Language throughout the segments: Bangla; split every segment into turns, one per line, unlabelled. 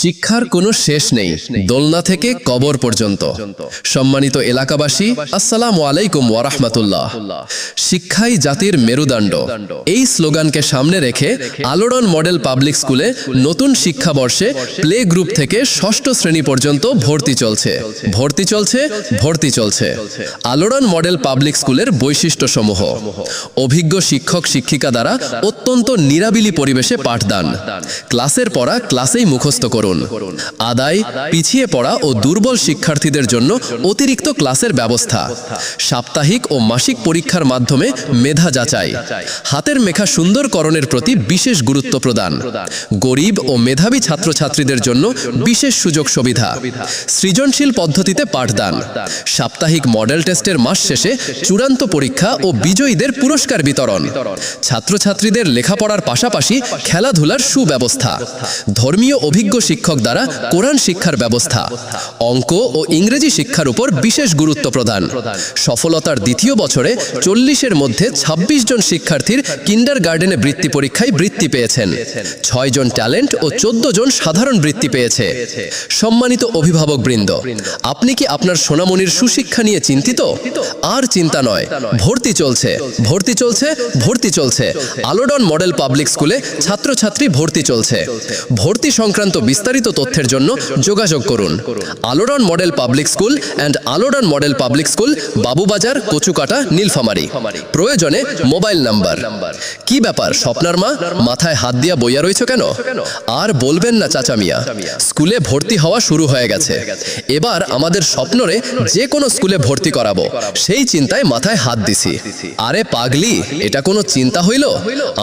শিক্ষার কোনো শেষ নেই, দোলনা থেকে কবর পর্যন্ত। সম্মানিত এলাকাবাসী, আসসালামু আলাইকুম ওয়ারাহমাতুল্লাহ শিক্ষাই জাতির মেরুদণ্ড। এই স্লোগানকে সামনে রেখে আলোড়ন মডেল পাবলিক স্কুলে নতুন শিক্ষাবর্ষে প্লে গ্রুপ থেকে ষষ্ঠ শ্রেণি পর্যন্ত ভর্তি চলছে। ভর্তি চলছে ভর্তি চলছে। আলোড়ন মডেল পাবলিক স্কুলের বৈশিষ্ট্য সমূহ অভিজ্ঞ শিক্ষক, শিক্ষিকা দ্বারা অত্যন্ত নিরাবিলি পরিবেশে পাঠদান। ক্লাসের পড়া ক্লাসেই মুখস্থ করুন। আদায়, পিছিয়ে পড়া ও দুর্বল শিক্ষার্থীদের জন্য অতিরিক্ত ক্লাসের ব্যবস্থা। সাপ্তাহিক ও মাসিক পরীক্ষার মাধ্যমে মেধা যাচাই। হাতের মেখা সুন্দরকরণের প্রতি বিশেষ গুরুত্ব প্রদান। গরিব ও মেধাবী ছাত্রছাত্রীদের জন্য বিশেষ সুযোগ সুবিধা। সৃজনশীল পদ্ধতিতে পাঠদান। সাপ্তাহিক মডেল টেস্টের মাস শেষে চূড়ান্ত পরীক্ষা ও বিজয়ীদের পুরস্কার বিতরণ। ছাত্রছাত্রীদের লেখাপড়ার পাশাপাশি খেলাধুলার সুব্যবস্থা। ধর্মীয় অভিজ্ঞ শিক্ষক দ্বারা কোরআন শিক্ষার ব্যবস্থা। অঙ্ক ও ইংরেজি শিক্ষার উপর বিশেষ গুরুত্ব প্রদান। সফলতার দ্বিতীয় বছরে চল্লিশের মধ্যে ২৬ জন শিক্ষার্থীর কিন্ডার গার্ডেনে বৃত্তি পরীক্ষায় বৃত্তি পেয়েছেন। ছয় জন ট্যালেন্ট ও চোদ্দ জন সাধারণ বৃত্তি পেয়েছে। সম্মানিত অভিভাবক বৃন্দ, আপনি কি আপনার সোনামণির সুশিক্ষা নিয়ে চিন্তিত? আর চিন্তা নয়, ভর্তি চলছে ভর্তি চলছে ভর্তি চলছে। আলোডন মডেল পাবলিক স্কুলে ছাত্রছাত্রী ভর্তি চলছে। ভর্তি সংক্রান্ত বিস্তারিত তথ্যের জন্য যোগাযোগ করুন। Alodon model public school and Alodon model public school, Babubazar, Kachukata, Nilphamari. প্রয়োজনে মোবাইল নাম্বার। কি ব্যাপার, স্বপ্নার মা? মাথায় হাত দিয়া বইয়া রয়েছে কেন? আর বলবেন না, চাচা মিয়া, স্কুলে ভর্তি হওয়া শুরু হয়ে গেছে। এবার আমাদের স্বপ্নরে যে কোনো স্কুলে ভর্তি করাবো। সেই চিন্তায় মাথায় হাত দিছি। আরে পাগলি, এটা কোনো চিন্তা হইল?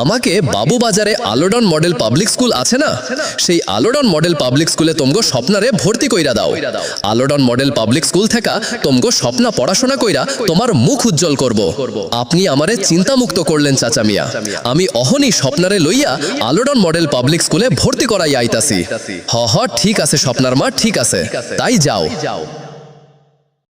আমাকে বাবুবাজারে আলোডন মডেল পাবলিক স্কুল আছে না? সেই আলোডন মডেল পাবলিক স্কুলে তোমগো স্বপ্নারে ভর্তি কইরা দাও। আলোডন মডেল পাবলিক স্কুল থেকে তোমগো স্বপ্না পড়াশোনা কইরা তোমার মুখ উজ্জ্বল করব। আপনি আমারে চিন্তামুক্ত করলেন, চাচা মিয়া। আমি অহনি স্বপ্নারে লইয়া আলোডন মডেল পাবলিক স্কুলে ভর্তি করাই আইতাছি। হ হ, ঠিক আছে, স্বপ্নার মা, ঠিক আছে। তাই যাও।